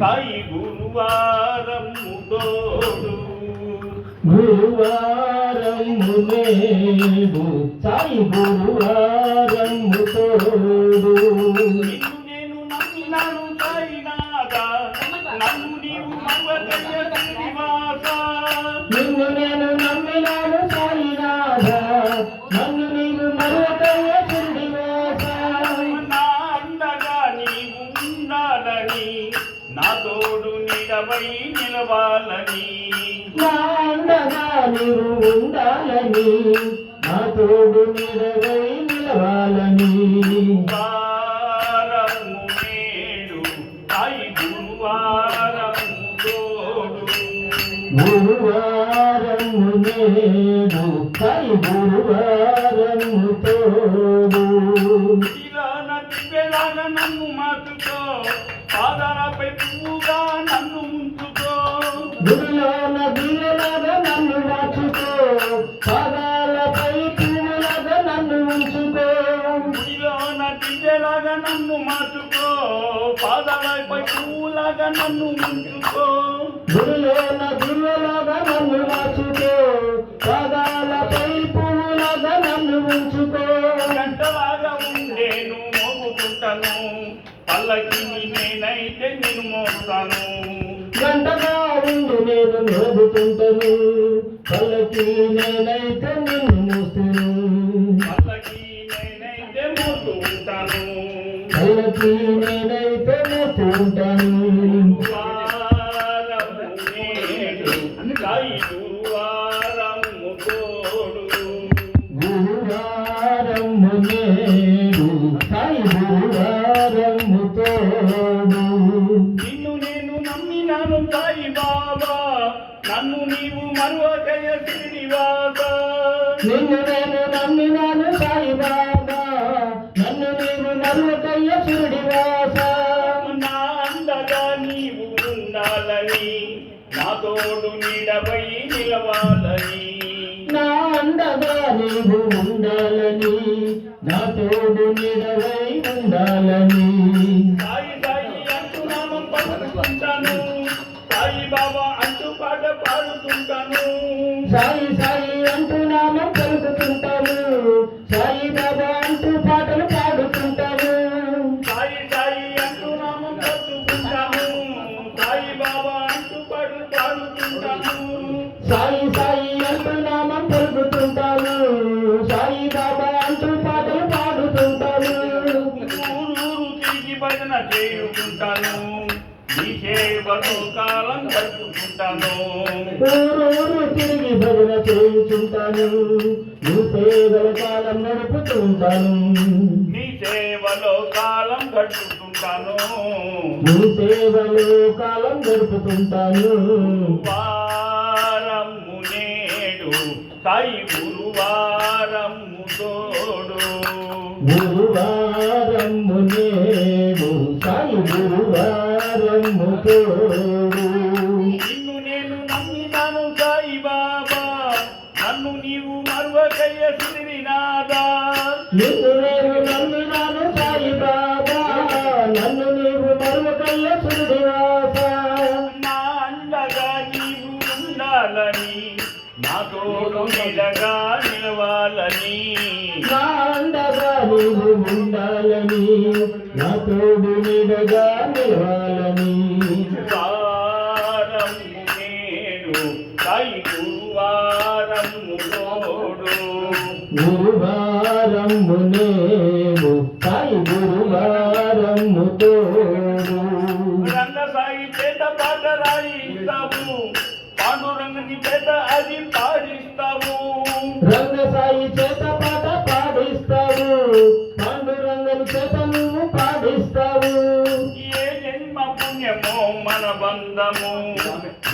సాయి గురువారం తోడు గురువారము నేడు సాయి గురువారము నీడవై నిలవాలని. నా అండగా నీవు ఉండాలని నా తోడు నీడవై నిలవాలని. వారము నేడు సాయి గురువారము తోడు. గురువారము నేడు సాయి గురువారము తోడు. దివ్యలాగా నన్ను మాతుకో పాదాలపై పువ్వుగా నన్ను ఉంచుకో గుడిలోన దీవెనగా నన్ను మార్చుకో. పాదాలపై పువ్వులగా నన్ను ఉంచుకో. గుడిలోన దివ్యలాగా నన్ను మాతుకో పాదాలపై పువ్వులాగా నన్ను ఉంచుకో. గుడిలోన పల్లకిని నేనైతే నేను మోస్తాను. గంటగా ఉండి నేను మోగుతుంటాను పల్లకి నేనైతే నిన్ను మూస్తాను. పల్లకి నేనైతే మోస్తూ ఉంటాను. పల్లకి నేనైతే మోస్తూ ఉంటాను. సాయి బాబా నన్ను నీవు మరువకయ శ్రీనివాస? నిన్ను నేను నమ్మినాను సాయి బాబా నన్ను నీవు మరువకయ్య శిరుడివాస నా అందగా నీవు ఉండాలని నా తోడు నీడపై నిలవాలని. నా అండగా నీవు ఉండాలని నా తోడు నీడవై ఉండాలని. చేయుకుంటాను నీ సేవలో కాలం గడుపుకుంటాను. తిరిగి భజన చేయుచుంటాను. నీ సేవల కాలం నడుపుతుంటాను. నీ సేవలో కాలం గడుపుతుంటాను. నీ సేవలో కాలం గడుపుతుంటాను. వారము నేడు సాయి గురువారము తోడు. గురువారము నేడు సాయి గురువారము తోడు నిన్ను నేను నమ్మినాను సాయి బాబా నన్ను నీవు మరువకయ్య శ్రీనాథా నిన్ను నేను నమ్మినాను సాయి బాబా నన్ను నీవు మరువకయ్య సుడివాస నీవు ఉండాలని నా తోడు నీడగా నిలవాలని. గురువారము నేడు సాయి గురువారము తోడు. సాయి చేత పాట రాయిస్తావు పాండురంగని చేత అది పాడిస్తావు పాడిస్తావు. పాండురంగని చేత నువ్వు పాడిస్తావు. ఏ జన్మ పుణ్యమో మన బంధము.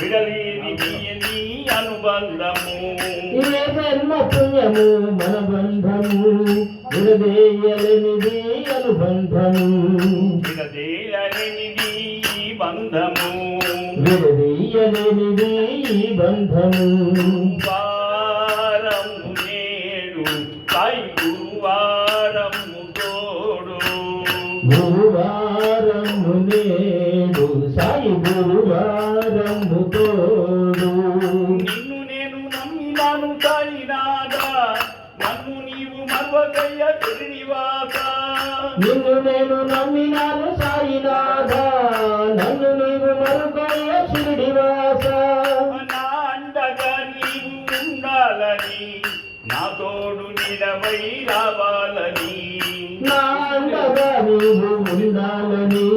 విడలేని నీ అనుబంధము. ఏ జన్మ పుణ్యము మన బంధము. విడదీయలేనిది అనుబంధము. విడదేయనిది ఈ బంధము. విడదీయలేనిది బంధము. వారము నేడు సాయి గురువారము గురువారము నేడు సాయి గురువారము తోడు. నిన్ను నేను నమ్మినాను సాయినాథా నన్ను నీవు మర్వకయ్య శ్రీనివాస. నిన్ను నేను నమ్మినాను సాయినాథ నన్ను నీవు మరుగయ్య షిరిడివాస నా అండగా నీవు ఉండాలని నా తోడు నిలవై రావాలని. నా నీవు ఉండాలని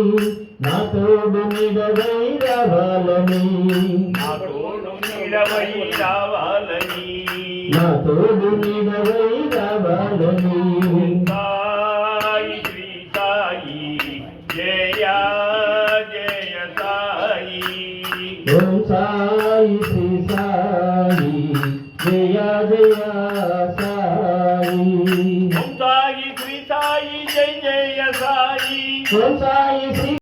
నా తోడు నిడవై రావాలని నా తోడు నిలవై రావాలని నా తోడు నిడవై రావాలని సాయి శ్రీ సాయి జయ జయ సాయి. ఓం సాయి శ్రీ సాయి జయ జయ. ఓం